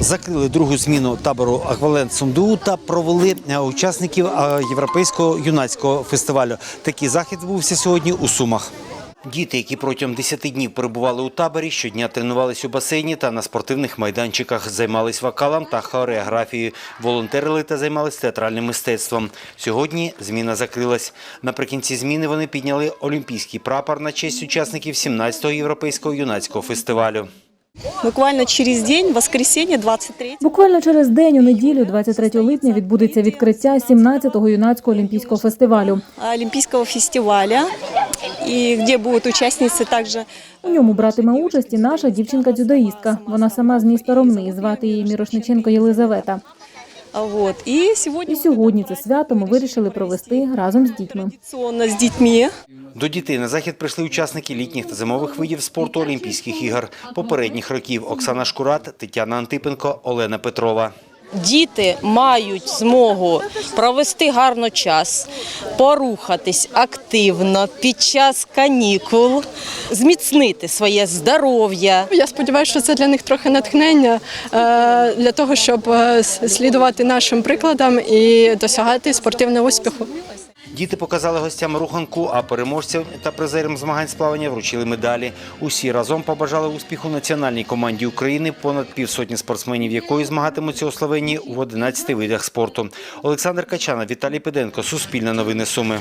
Закрили другу зміну табору Аквалент Сумду та провели е, учасників е, європейського юнацького фестивалю. Такий захід відбувся сьогодні у Сумах. Діти, які протягом 10 днів перебували у таборі, щодня тренувались у басейні та на спортивних майданчиках, займались вокалом та хореографією, волонтерили та займались театральним мистецтвом. Сьогодні зміна закрилась. Наприкінці зміни вони підняли олімпійський прапор на честь учасників 17-го європейського юнацького фестивалю. Буквально через день, воскресенье 23 Буквально через день у неділю, 23 липня, відбудеться відкриття 17-го юнацького олімпійського фестивалю. Олімпійського фестиваля, і де будуть учасниці також. У ньому братиме участь і наша дівчинка-дзюдоїстка. Вона сама з міста Ромни, звати її Мірошниченко Єлизавета. Вот. І сьогодні І сьогодні це свято ми вирішили провести разом з дітьми. з дітьми. До дітей на захід прийшли учасники літніх та зимових видів спорту Олімпійських ігор попередніх років Оксана Шкурат, Тетяна Антипенко, Олена Петрова. Діти мають змогу провести гарно час, порухатись активно під час канікул, зміцнити своє здоров'я. Я сподіваюся, що це для них трохи натхнення е, для того, щоб е, слідувати нашим прикладам і досягати спортивного успіху. Діти показали гостям руханку, а переможцям та призерам змагань з плавання вручили медалі. Усі разом побажали успіху національній команді України, понад півсотні спортсменів якої змагатимуться у Словенії в 11 видах спорту. Олександр Качана, Віталій Педенко, Суспільне новини Суми.